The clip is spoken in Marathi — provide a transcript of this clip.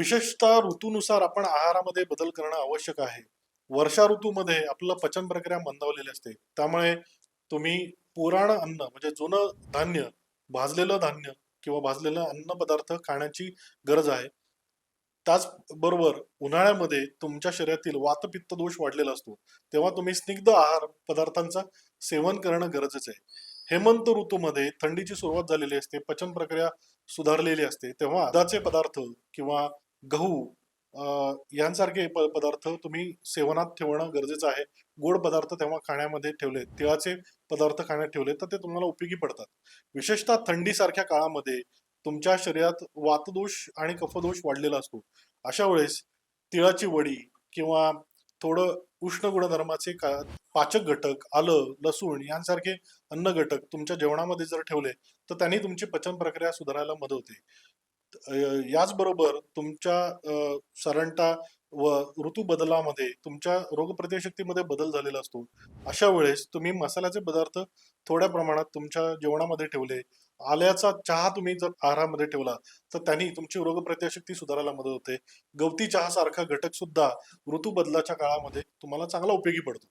विशेषतः ऋतूनुसार आपण आहारामध्ये बदल करणं आवश्यक आहे. वर्षा ऋतूमध्ये आपलं पचन प्रक्रिया मंदावलेली असते. त्यामुळे तुम्ही पुराण अन्न म्हणजे जुनं धान्य भाजलेलं धान्य किंवा भाजलेलं अन्न पदार्थ खाण्याची गरज आहे. त्याचबरोबर उन्हाळ्यामध्ये तुमच्या शरीरातील वातपित्त दोष वाढलेला असतो. तेव्हा तुम्ही स्निग्ध आहार पदार्थांचा सेवन करणं गरजेचं आहे. हेमंत ऋतूमध्ये थंडीची सुरुवात झालेली असते पचन प्रक्रिया सुधारलेली असते. तेव्हा दुधाचे पदार्थ किंवा गहू यांसारखे प- पदार्थ तुम्ही सेवनात ठेवणं गरजेचं आहे. गोड पदार्थ तेव्हा खाण्यामध्ये ठेवले तिळाचे पदार्थ खाण्यात ठेवले तर ते तुम्हाला उपयोगी पडतात. विशेषतः थंडीसारख्या काळामध्ये तुमच्या शरीरात वातदोष आणि कफदोष वाढलेला असतो. अशा वेळेस तिळाची वडी किंवा थोडं उष्ण गुणधर्माचे का पाचक घटक आलं लसूण यांसारखे अन्न घटक तुमच्या जेवणामध्ये जर ठेवले तर त्यांनी तुमची पचन प्रक्रिया सुधारायला मदत होते. याचबरोबर तुमच्या अं, व ऋतू बदलामध्ये तुमच्या रोगप्रतिशक्तीमध्ये बदल झालेला असतो. अशा वेळेस तुम्ही मसाल्याचे पदार्थ थोड्या प्रमाणात तुमच्या जेवणामध्ये ठेवले. आल्याचा चहा तुम्ही जर आहारामध्ये ठेवला तर त्यांनी तुमची रोगप्रतिशक्ती सुधारायला मदत होते. गवती चहा सारखा घटक सुद्धा ऋतू बदलाच्या काळामध्ये तुम्हाला चांगला उपयोगी पडतो.